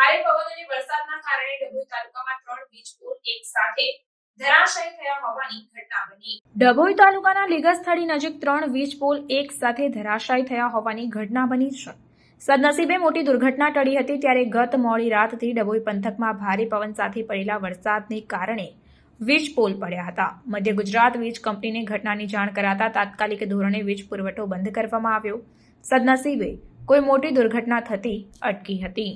ભારે પવન અને વરસાદના કારણે ડભોઈ તાલુકામાં ત્રણ વીજ પોલ એક સાથે ધરાશાયી થયા હોવાની ઘટના બની. ડભોઈ તાલુકાના લીગસ્થળી નજીક ત્રણ વીજ પોલ એક સાથે ધરાશાયી થયા હોવાની ઘટના બની છે. સદનસીબે મોટી દુર્ઘટના ટળી હતી ત્યારે ગત મોડી રાતથી ડભોઈ પંથકમાં ભારે પવન સાથે પડેલા વરસાદને કારણે વીજ પોલ પડ્યા હતા. મધ્ય ગુજરાત વીજ કંપનીને ઘટનાની જાણ કરાતા તાત્કાલિક ધોરણે વીજ પુરવઠો બંધ કરવામાં આવ્યો. સદનસીબે કોઈ મોટી દુર્ઘટના થતી અટકી હતી.